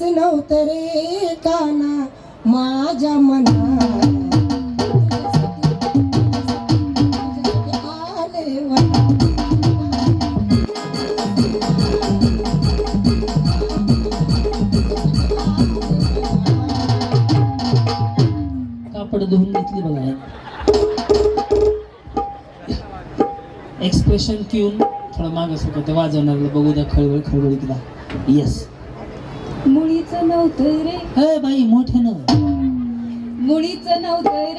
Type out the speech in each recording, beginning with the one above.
काहीच नव्हतं रे काना माझ्या मना कापड धुवून घेतली बघा एक्सप्रेशन ठेवून थोडं मागं होतं. ते वाजवणार बघू द्या खळबळ खळबळीतला येस मुळीच नव्हतं रे. अय बाई मोठ्यानं मुळीच नव्हतं रे.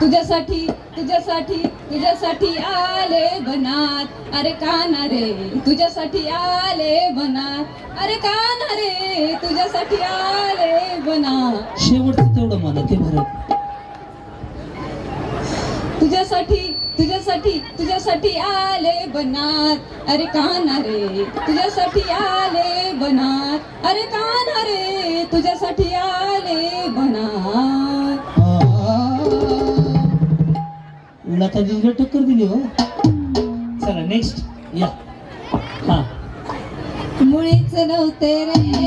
तुझ्यासाठी तुझ्यासाठी तुझ्यासाठी आले बनात अरे कान्हा रे तुझ्यासाठी आले बनात अरे कान्हा रे तुझ्यासाठी आले बनात शेवटचं तेवढं म्हणा ते भरत. तुझ्यासाठी तुझ्यासाठी तुझ्यासाठी आले बनात अरे कान्हा रे तुझ्यासाठी आले बनात अरे कान्हा रे तुझ्यासाठी आले बनात लता दिसला टक्कर दिली हो. चला नेक्स्ट या. हा. मुळीच नव्हते रे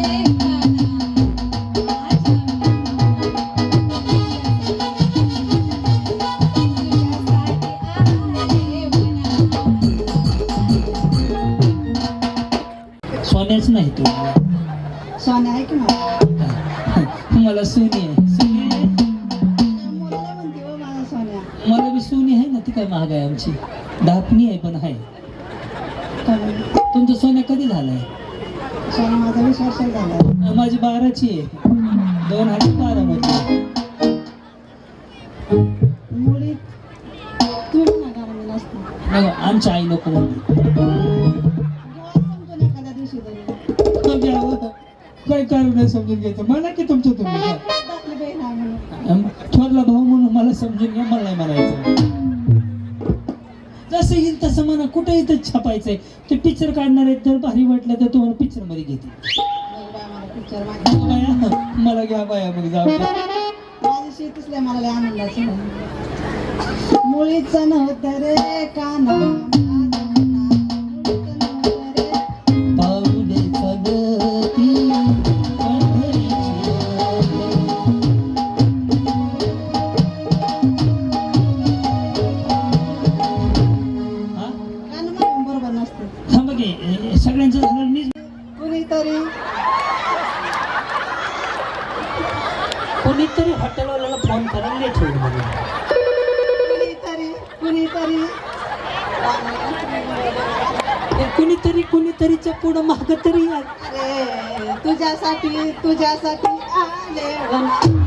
सोन्याच नाही तू. सोन्या आहे की मला मला सोनी आहे. सोनी आहे ना ती काय महाग आहे आमची? धापणी आहे पण आहे. तुमचं सोन्या कधी झालंय? माझा वीस झाला. माझी बाराची आहे. दोन हजार बारा मध्ये. आमच्या आई नको. यावं. काय कारण नाही समजून घ्यायचं. म्हणा की तुमचं तुम्ही. थोरला भाऊ म्हणून मला समजून घ्या मला म्हणायचं. जसं येईल तसं म्हणा कुठे इथं छापायचंय. ते पिक्चर काढणार आहेत तर भारी वाटलं तर तुम्हाला पिक्चरमध्ये घेते मला पिक्चर बाया, मला घ्या बाया मग जाऊ द्या. माझी शेतीच लय मला लय आनंदाची मुळीच नव्हतं रे काना मीच कुणीतरी कोणीतरी हॉटेलवाल्याला फोन करायला लेट होईल कुणीतरी कुणीतरी. ते कुणीतरी कुणीतरीच्या पुढं माग तरी या. अरे तुझ्यासाठी तुझ्यासाठी आले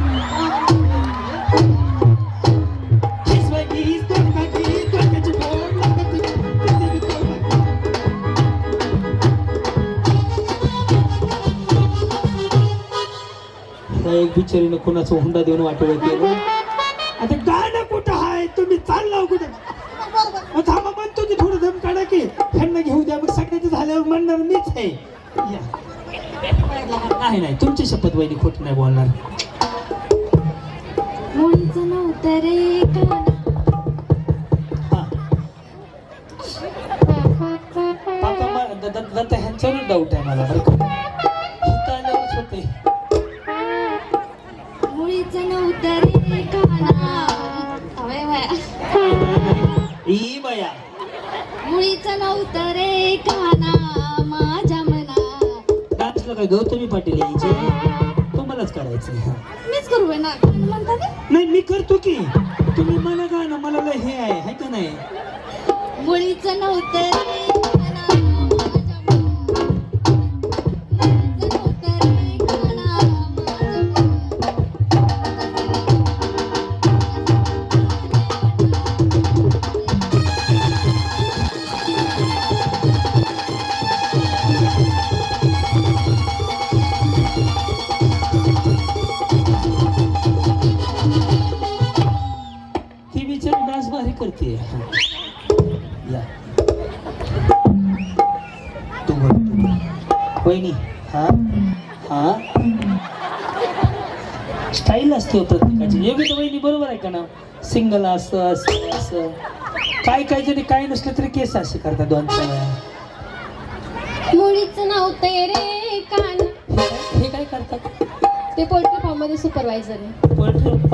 एक बिचारीनं कोणाचं हुंडा देऊन वाटवलं केलं? आता गाणं कुठं आहे तुम्ही चालला कुठं? मग थांबा म्हणतो की थोडं दम काढा की. ह्यांना घेऊ द्या मग सगळ्याचं झाल्यावर म्हणणार मीच आहे. नाही नाही तुमची शपथ वहिनी खोट नाही बोलणार. हा. दत्त ह्यांच्यावर डाऊट आहे मला बरं ई बया. मुळीच नव्हतं रे काना माझ्या मनात डान्सला काय गौतमी पाटील यायचे? तुम्हालाच करायचं मीच करू ना? म्हणता नाही मी करतो की. तुम्ही मला ना मला लय हे आहे हाय का नाही? मुळीच नव्हतं रे वहिनी. हा? हा? स्टाईल असते हो प्रत्येकाची. योग्य तर वहिनी बरोबर आहे का ना? सिंगल असं असं असं. काय काय जरी काय नसलं तरी केस असे करतात दोन चार वेळा. मुळीच नव्हते रे कान. हे काय- हे काय करतात? ते पोल्ट्री फार्ममध्ये सुपरवायझर आहे. पोल्ट्री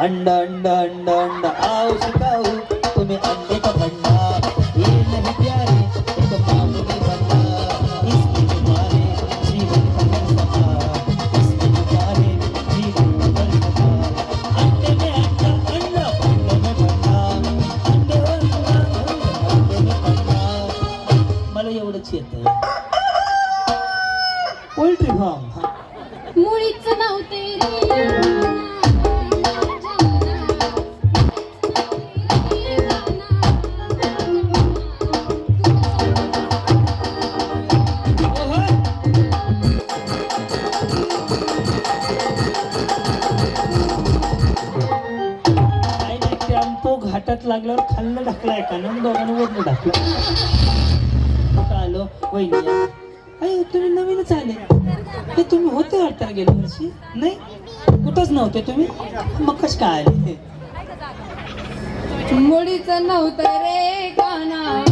ಅಣ್ಣ ಅಣ್ಣ ಅಣ್ಣ ಅಂಡ. ಆವು ಸಿಕಾವು ತುಮಿ ಅಂಡೆ ಕಬಂಡ लागल्यावर खाल्लं ढकलाय का ना दोघांना वरनं ढकला. कुठं आलो वहिनी अरे तुम्ही नवीनच आले. हे तुम्ही होते वाटतं गेल्या वर्षी? नाही? कुठंच नव्हते तुम्ही? मग कश काय आले मुळीच नव्हतं रे काना.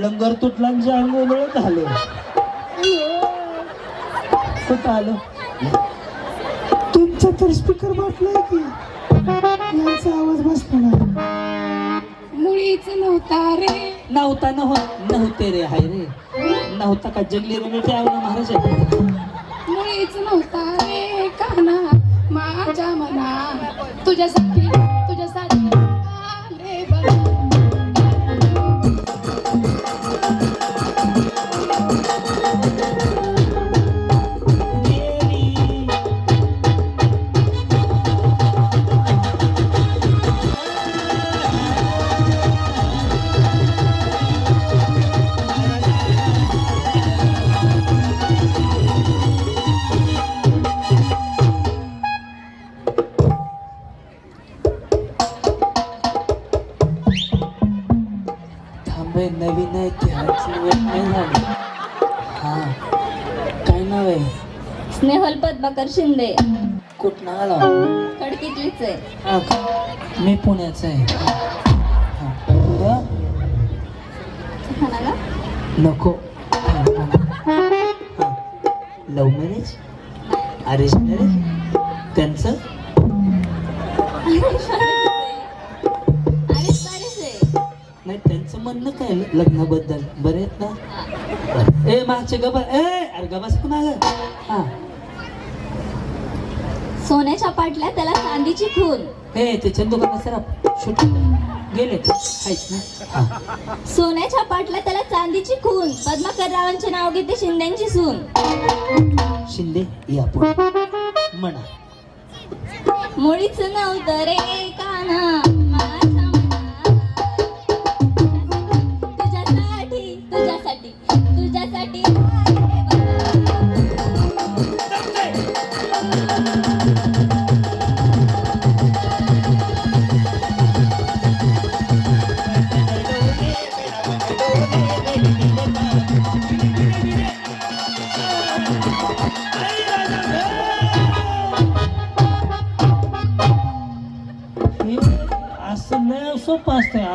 लंगर तुटला आणि जांग उधळत आलो. कुठं आलो? तुमचा तर स्पीकर बाटलाय की. यांचा आवाज नाही. मुळीच नव्हता रे. नव्हता नव्ह नव्हते रे हाय रे. नव्हता का? जंगली रमेचे आहे ना महाराज मुळीच नव्हता रे काना माझ्या मना तुझ्यासाठी थांबे नवीन आहे ते हातची वेळ नाही झाली? हा. काय नाव आहे? स्नेहल पद्माकर शिंदे. कुठं आला? खडकीतलीच आहे. हा का? मी पुण्याचा आहे. हा. तुझं? नको. लव मॅरेज अरेंज मॅरेज त्यांचं? नाही त्यांचं म्हणणं काय? लग्नाबद्दल. बरे आहेत ना. ए मागचे गबा ए अरे गबास पण आलं. हा. सोन्याच्या पाटल्या त्याला चांदीची खून. हे ते चंदू काका सर शूट गेले. का आहेत ना? हा. सोन्याच्या पाटल्या त्याला चांदीची खून. पद्माकर रावांचे नाव घेते शिंदेची सून. शिंदे या पुढे. म्हणा. मुळीच नव्हतं रे काना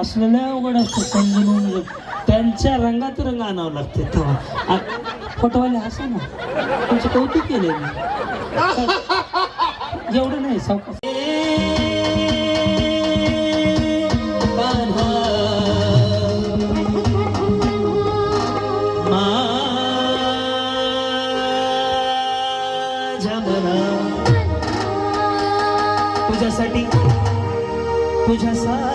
असलेलं अवघड असतं. समजून त्यांच्या रंगात रंग आणावं लागते तेव्हा. फोटोवाले हसा ना तुमचं कौतुक केले एवढं नाही सावकाश तुझ्यासाठी तुझ्यासाठी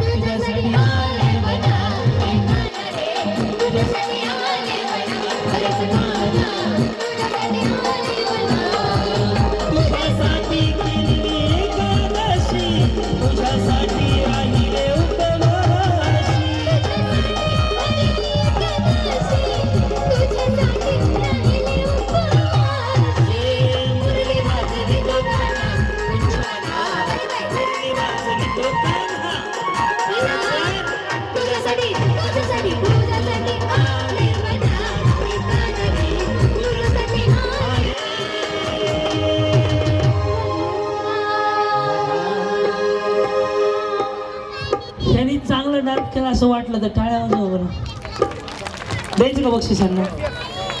त्यांनी चांगलं डान्स असं वाटलं तर टाळ्या वाजवा बरं. द्यायचं का बक्षिसांना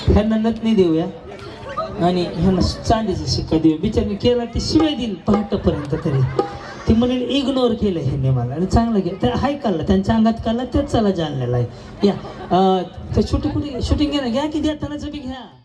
ह्यांना? नथनी देऊया. आणि ह्यांना चांदीचा शिक्का देऊ बिचारने केला ते शिवाय देईल पहाटपर्यंत तरी. ती म्हणेल इग्नोर केलं ह्यांनी मला. आणि चांगलं केलं. तर हाय काढलं. त्यांच्या अंगात काढला तेच चला जाणलेला आहे या तर शूटिंग कुठे शूटिंग घ्या ना. घ्या की देतानाचं बी घ्या.